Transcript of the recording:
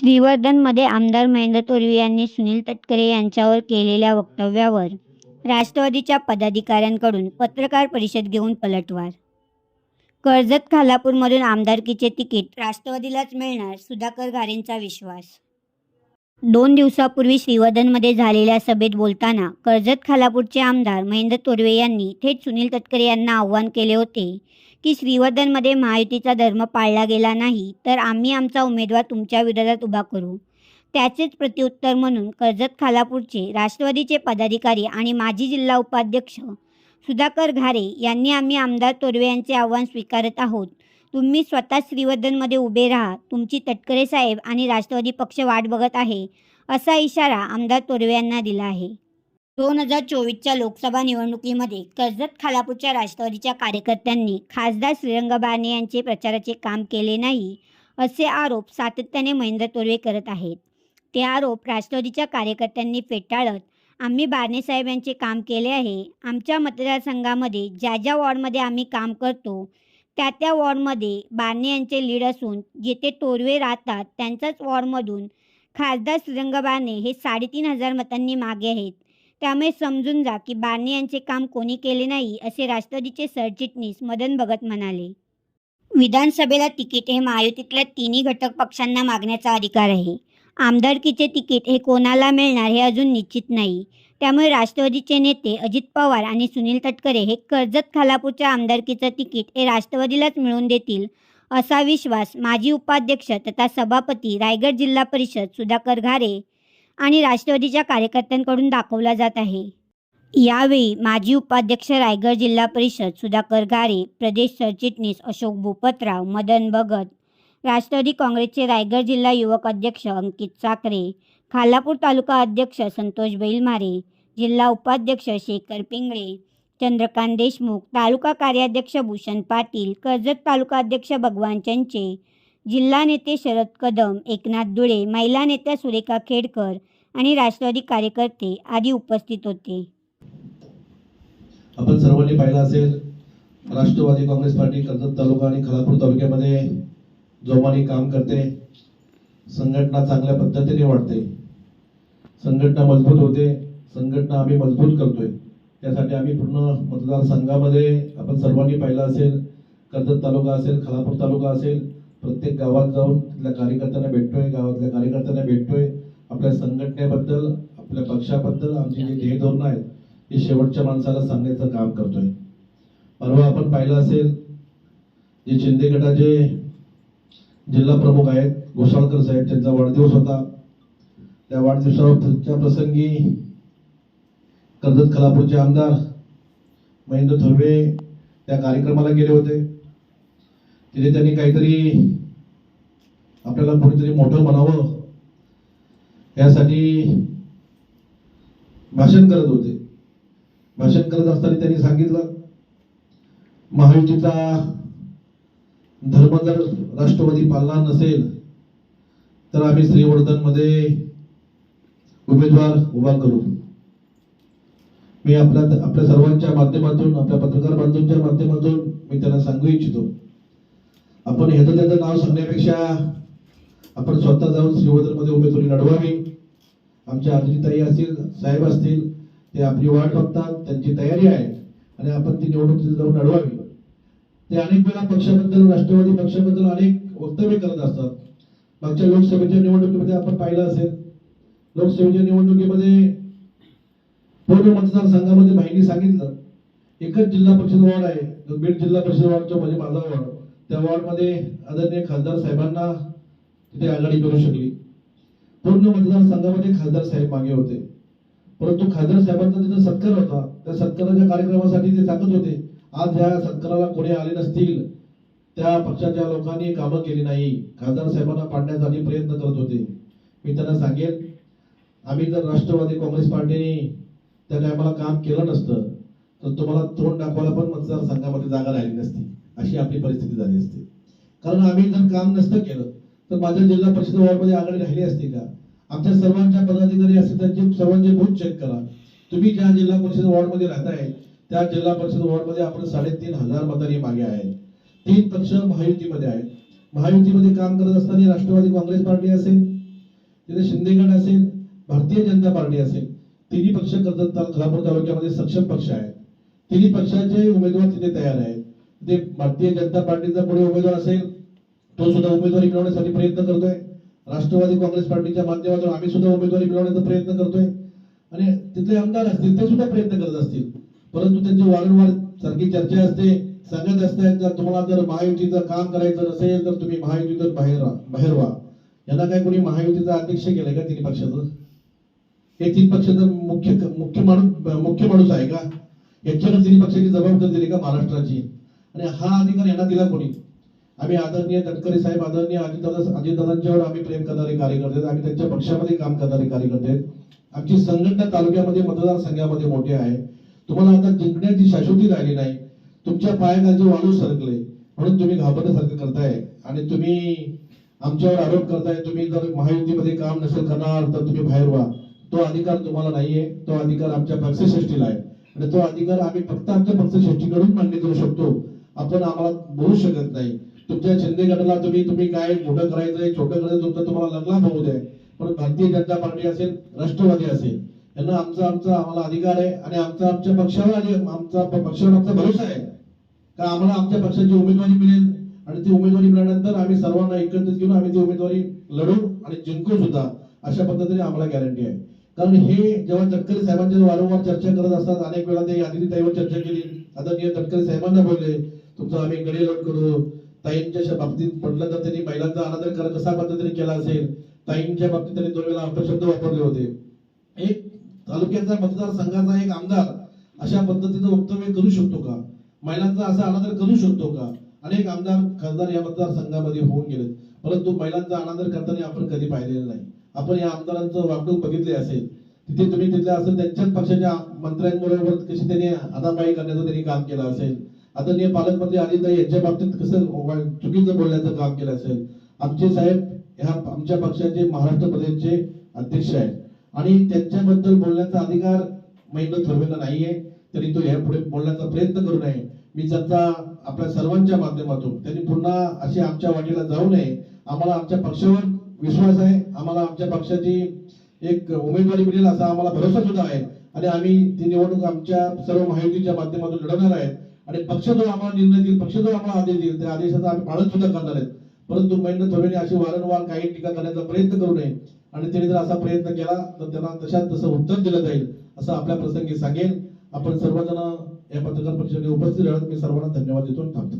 श्रीवर्धनमध्ये आमदार महेंद्र तोरवे यांनी सुनील तटकरे यांच्यावर केलेल्या वक्तव्यावर राष्ट्रवादीच्या पदाधिकाऱ्यांकडून पत्रकार परिषद घेऊन पलटवार. कर्जत खालापूरमधून आमदारकीचे तिकीट राष्ट्रवादीलाच मिळणार सुधाकर घारेंचा विश्वास. दोन दिवसापूर्वी श्रीवर्धनमध्ये झालेल्या सभेत बोलताना कर्जत खालापूरचे आमदार महेंद्र तोरवे यांनी थेट सुनील तटकरे यांना आव्हान केले होते. की श्रीवर्धनमध्ये महायुतीचा धर्म पाळला गेला नाही तर आम्ही आमचा उमेदवार तुमच्या विरोधात उभा करू. त्याचेच प्रत्युत्तर म्हणून कर्जत खालापूरचे राष्ट्रवादीचे पदाधिकारी आणि माजी जिल्हा उपाध्यक्ष सुधाकर घारे यांनी आम्ही आमदार तोरवे यांचे आव्हान स्वीकारत आहोत. तुम्ही स्वतः श्रीवर्धनमध्ये उभे राहा तुमची तटकरे साहेब आणि राष्ट्रवादी पक्ष वाट बघत आहे असा इशारा आमदार तोरवे यांना दिला आहे. दोन हजार चोवीसच्या लोकसभा निवडणुकीमध्ये कर्जत खालापूरच्या राष्ट्रवादीच्या कार्यकर्त्यांनी खासदार श्रीरंग बारणे यांचे प्रचाराचे काम केले नाही असे आरोप सातत्याने महेंद्र तोरवे करत आहेत. ते आरोप राष्ट्रवादीच्या कार्यकर्त्यांनी फेटाळत आम्ही बारणे साहेब यांचे काम केले आहे. आमच्या मतदारसंघामध्ये ज्या ज्या वॉर्डमध्ये आम्ही काम करतो त्या त्या वॉर्डमध्ये बारणे यांचे लीड असून जेथे तोरवे राहतात त्यांच्याच वॉर्डमधून खासदार श्रीरंग बारणे हे साडेतीन हजार मतांनी मागे आहेत. त्यामुळे समजून जा की बारणे यांचे काम कोणी केले नाही असे राष्ट्रवादीचे सरचिटणीस मदन भगत म्हणाले. विधानसभेला तिकीट हे महायुतीतल्या तिन्ही घटक पक्षांना मागण्याचा अधिकार आहे. आमदारकीचे तिकीट हे कोणाला मिळणार हे अजून निश्चित नाही. त्यामुळे राष्ट्रवादीचे नेते अजित पवार आणि सुनील तटकरे हे कर्जत खालापूरच्या आमदारकीचं तिकीट हे राष्ट्रवादीलाच मिळवून देतील असा विश्वास माजी उपाध्यक्ष तथा सभापती रायगड जिल्हा परिषद सुधाकर घारे आणि राष्ट्रवादीच्या कार्यकर्त्यांकडून दाखवला जात आहे. यावेळी माजी उपाध्यक्ष रायगड जिल्हा परिषद सुधाकर गारे प्रदेश सरचिटणीस अशोक भूपतराव मदन भगत राष्ट्रवादी काँग्रेसचे रायगड जिल्हा युवक अध्यक्ष अंकित साकरे खालापूर तालुका अध्यक्ष संतोष बैलमारे जिल्हा उपाध्यक्ष शेखर पिंगळे चंद्रकांत देशमुख तालुका कार्याध्यक्ष भूषण पाटील कर्जत तालुका अध्यक्ष भगवान चंचे जिल्हा नेते शरद कदम एकनाथ दुळे महिला नेत्या सुरेखा खेडकर आणि राष्ट्रवादी कार्यकर्ते आदी उपस्थित होते. आपण सर्वांनी पाहिलं असेल राष्ट्रवादी काँग्रेस पार्टी कर्जत तालुका आणि खालापूर तालुक्यामध्ये जोमाने काम करते. संघटना चांगल्या पद्धतीने वाढते. संघटना मजबूत होते. संघटना आम्ही मजबूत करतोय. त्यासाठी आम्ही पूर्ण मतदारसंघामध्ये आपण सर्वांनी पाहिलं असेल कर्जत तालुका असेल खालापूर तालुका असेल प्रत्येक गावात जाऊन तिथल्या कार्यकर्त्यांना भेटतोय गावातल्या कार्यकर्त्यांना भेटतोय. आपल्या संघटनेबद्दल आपल्या पक्षाबद्दल आमची जी ध्येय धोरणं आहेत हे शेवटच्या माणसाला सांगण्याचं काम करतोय. परवा आपण पाहिलं असेल जे शिंदे गटाचे जिल्हा प्रमुख आहेत घोसाळकर साहेब त्यांचा वाढदिवस होता. त्या वाढदिवसाच्या प्रसंगी कर्जत खलापूरचे आमदार महेंद्र थोरवे त्या कार्यक्रमाला गेले होते. तिथे त्यांनी काहीतरी आपल्याला कुठेतरी मोठं म्हणावं यासाठी भाषण करत होते. भाषण करत असताना त्यांनी सांगितलं महायुतीचा धर्म जर राष्ट्रवादी पाळला नसेल तर आम्ही श्रीवर्धनमध्ये उमेदवार उभा करू. मी आपल्या आपल्या सर्वांच्या माध्यमातून आपल्या पत्रकार बांधूंच्या माध्यमातून मी त्यांना सांगू इच्छितो. आपण ह्याचं त्याचं नाव सांगण्यापेक्षा आपण स्वतः जाऊन श्रीवर्धनमध्ये उमेदवारी लढवावी आमच्या ताई असतील साहेब असतील ते आपली वाट बघतात त्यांची तयारी आहे आणि आपण ती निवडणूक तिथे जाऊन लढवावी ते अनेक वेळा पक्षाबद्दल राष्ट्रवादी पक्षाबद्दल अनेक वक्तव्य करत असतात. मागच्या लोकसभेच्या निवडणुकीमध्ये आपण पाहिलं असेल लोकसभेच्या निवडणुकीमध्ये पूर्ण मतदारसंघामध्ये बाईंनी सांगितलं एकच जिल्हा परिषद वॉर्ड आहे जो बीड जिल्हा परिषद वॉर्डच्या म्हणजे माझा वॉर्ड. त्या वॉर्डमध्ये आदरणीय खासदार साहेबांना तिथे आघाडी करू शकली. पूर्ण मतदारसंघामध्ये खासदार साहेब मागे होते. परंतु खासदार साहेबांचा जिथे सत्कार होता त्या सत्काराच्या कार्यक्रमासाठी ते सांगत होते. आज ह्या सत्काराला कोणी आले नसतील. त्या पक्षाच्या लोकांनी कामं केली नाही. खासदार साहेबांना पाडण्यासाठी प्रयत्न करत होते. मी त्यांना सांगेन आम्ही जर राष्ट्रवादी काँग्रेस पार्टीने त्या टायमाला काम केलं नसतं तर तुम्हाला तोंड दाखवायला पण मतदारसंघामध्ये जागा राहिली नसती. अशी आपली परिस्थिती झाली असते. कारण आम्ही जर काम नसतं केलं तर माझ्या जिल्हा परिषद वॉर्डमध्ये आघाडी राहिली असती का? आमच्या सर्वांच्या पदाधिकारी असतील त्यांचे सर्वांचे बूथ चेक करा. तुम्ही ज्या जिल्हा परिषद वॉर्डमध्ये राहताय त्या जिल्हा परिषद वॉर्डमध्ये आपण साडेतीन हजार मतांनी मागे आहेत. तीन पक्ष महायुतीमध्ये आहेत. महायुतीमध्ये काम करत असताना राष्ट्रवादी काँग्रेस पार्टी असेल तिथे शिंदेगड असेल भारतीय जनता पार्टी असेल तिन्ही पक्ष कर्जत कोल्हापूर तालुक्यामध्ये सक्षम पक्ष आहेत. तिन्ही पक्षाचे उमेदवार तिथे तयार आहेत. ते भारतीय जनता पार्टीचा पुढे उमेदवार असेल तो सुद्धा उमेदवारी मिळवण्यासाठी प्रयत्न करतोय. राष्ट्रवादी काँग्रेस पार्टीच्या माध्यमातून आम्ही सुद्धा उमेदवारी मिळवण्याचा प्रयत्न करतोय. आणि तिथले आमदार असतील ते सुद्धा प्रयत्न करत असतील. परंतु त्यांची वारंवार सारखी चर्चा असते सांगत असतात जर तुम्हाला जर महायुतीचं काम करायचं नसेल तर तुम्ही महायुतीतून बाहेर बाहेर व्हा. यांना काय कोणी महायुतीचा अध्यक्ष केलाय का तिन्ही पक्षाचं? हे तीन पक्षाचा मुख्य मुख्य माणूस मुख्य माणूस आहे का? याच्यावर तिन्ही पक्षाची जबाबदारी दिली का महाराष्ट्राची? आणि हा अधिकार यांना दिला कोणी? आम्ही आदरणीय तटकरे साहेब आदरणीय अजितदादा अजितदादांच्यावर आम्ही प्रेम करणारे कार्यकर्ते आहेत. आम्ही त्यांच्या पक्षामध्ये काम करणारे कार्यकर्ते. आहेत. आमची संघटना तालुक्यामध्ये मतदारसंघामध्ये मोठी आहे. तुम्हाला आता जिंकण्याची शाश्वती राहिली नाही. तुमच्या पायाखालचे वाळू सरकले. म्हणून तुम्ही घाबरण्यासारखं करताय. आणि तुम्ही आमच्यावर आरोप करताय तुम्ही जर महायुतीमध्ये काम नसेल करणार तर तुम्ही बाहेर व्हा. तो अधिकार तुम्हाला नाहीये. तो अधिकार आमच्या पक्षश्रेष्ठीला आहे. आणि तो अधिकार आम्ही फक्त आमच्या पक्षश्रेष्ठीकडून मान्य करू शकतो. आपण आम्हाला बोलू शकत नाही. तुमच्या शिंदे गटाला तुम्ही तुम्ही काय मोठं करायचंय छोटं करायचं तुमचं तुम्हाला लग्ना होऊ द्या पण भारतीय जनता पार्टी असेल राष्ट्रवादी असेल यांना आमचा आमचा आम्हाला अधिकार आहे आणि आमचा आमच्या पक्षावर आणि आमचा पक्षावर आमचा भरोसा आहे. का आम्हाला आमच्या पक्षाची उमेदवारी मिळेल? आणि ती उमेदवारी मिळाल्यानंतर आम्ही सर्वांना एकत्रित घेऊन आम्ही ती उमेदवारी लढू आणि जिंकू सुद्धा अशा पद्धतीने आम्हाला गॅरंटी आहे. कारण हे जेव्हा तटकरे साहेबांच्या वारंवार चर्चा करत असतात अनेक वेळा ते आदिती ताईवर चर्चा केली. आदरणीय तटकरे साहेबांना बोलले तुमचं आम्ही गडे लढ करू ताईंच्या बाबतीत म्हटलं तर त्यांनी महिलांचा अनादर करा कसा पद्धतीने केला असेल? ताईंच्या बाबतीत त्यांनी दोन वेळा अपशब्द वापरले होते. एक तालुक्याचा मतदारसंघाचा एक आमदार अशा पद्धतीचं वक्तव्य करू शकतो का? महिलांचा असा अनादर करू शकतो का? अनेक आमदार खासदार या मतदारसंघामध्ये होऊन गेलेत. परंतु महिलांचा अनादर करताना आपण कधी पाहिलेलं नाही. आपण या आमदारांचं वागणूक बघितले असेल. तिथे तुम्ही तिथल्या असेल त्यांच्याच पक्षाच्या मंत्र्यांबरोबर कशी त्यांनी हातापायी करण्याचं त्यांनी काम केलं असेल. आदरणीय पालकमंत्री आदिताई यांच्या बाबतीत कसं चुकीचं बोलण्याचं काम केलं असेल? आमचे साहेब ह्या आमच्या पक्षाचे महाराष्ट्र प्रदेशचे अध्यक्ष आहेत. आणि त्यांच्याबद्दल बोलण्याचा अधिकार महेंद्र थोरवेला नाहीये तरी तो यापुढे बोलण्याचा प्रयत्न करू नये. मी त्यांचा आपल्या सर्वांच्या माध्यमातून त्यांनी पुन्हा अशी आमच्या वाटेला जाऊ नये. आम्हाला आमच्या पक्षावर विश्वास आहे. आम्हाला आमच्या पक्षाची एक उमेदवारी मिळेल असा आम्हाला भरोसा सुद्धा आहे. आणि आम्ही ती निवडणूक आमच्या सर्व महायुतीच्या माध्यमातून लढवणार आहेत. आणि पक्ष जो आम्हाला निर्णय देईल पक्ष जो आम्हाला आदेश देईल. त्या आदेशाचा आम्ही पालन सुद्धा करणार आहेत. परंतु महेंद्र थोरेने अशी वारंवार काही टीका करण्याचा प्रयत्न करू नये. आणि त्यांनी जर असा प्रयत्न केला तर त्यांना तशात तसं उत्तर दिलं जाईल असं आपल्या प्रसंगी सांगेल आपण सर्वजण या पत्रकार परिषदेत उपस्थित राहत मी सर्वांना धन्यवाद देतो आणि थांबतो.